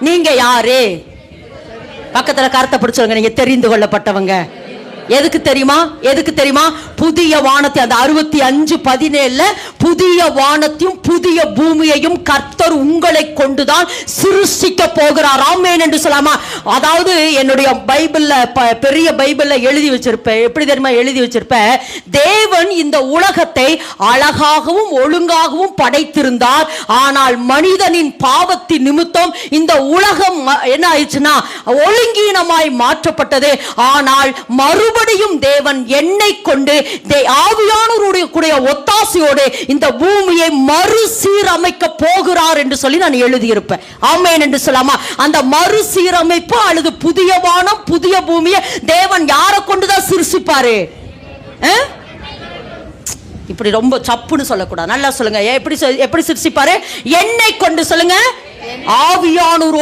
நீங்க யாரு? பக்கத்துல கருத்தை பிடிச்சவங்க நீங்க தெரிந்து கொள்ளப்பட்டவங்க. எதுக்கு தெரியுமா? எதுக்கு தெரியுமா? புதிய வானத்தை அந்த அறுபத்தி அஞ்சு பதினேழுல புதிய வானத்தையும் புதிய பூமியையும் கர்த்தர் உங்களை கொண்டுதான் சிருஷ்டிக்க போகிறார். ஆமேன் என்று சொல்லாமா? அதாவது என்னுடைய பைபிள்ல ப- பெரிய பைபிள்ல எழுதி வச்சிருப்பேன் எப்படி தெரியுமா எழுதி வச்சிருப்பேன் தேவன் இந்த உலகத்தை அழகாகவும் ஒழுங்காகவும் படைத்திருந்தார். ஆனால் மனிதனின் பாவத்தின் நிமித்தம் இந்த உலகம் ம- என்ன ஆயிடுச்சுன்னா ஒழுங்கீனமாய் மாற்றப்பட்டது. ஆனால் மறுபடியும் மறுபடியும் தேவன் என்னை கொண்டு தே- ஆவியானவருடைய கூடிய ஒத்தாசையோடு இந்த பூமியை மறுசீரமைக்க போகிறார் என்று சொல்லி நான் எழுதியிருப்பேன். ஆமேன் என்று சொல்லாமா அந்த மறுசீரமைப்பு அல்லது புதிய வானம் புதிய பூமியை தேவன் யாரை கொண்டுதான் சிருஷிப்பாரு இப்படி ரொம்ப சப்புன்னு சொல்லக்கூடாது. நல்லா சொல்லுங்க. எப்படி எப்படி சிருஷிப்பாரு என்னை கொண்டு சொல்லுங்க. ஆவியானூர்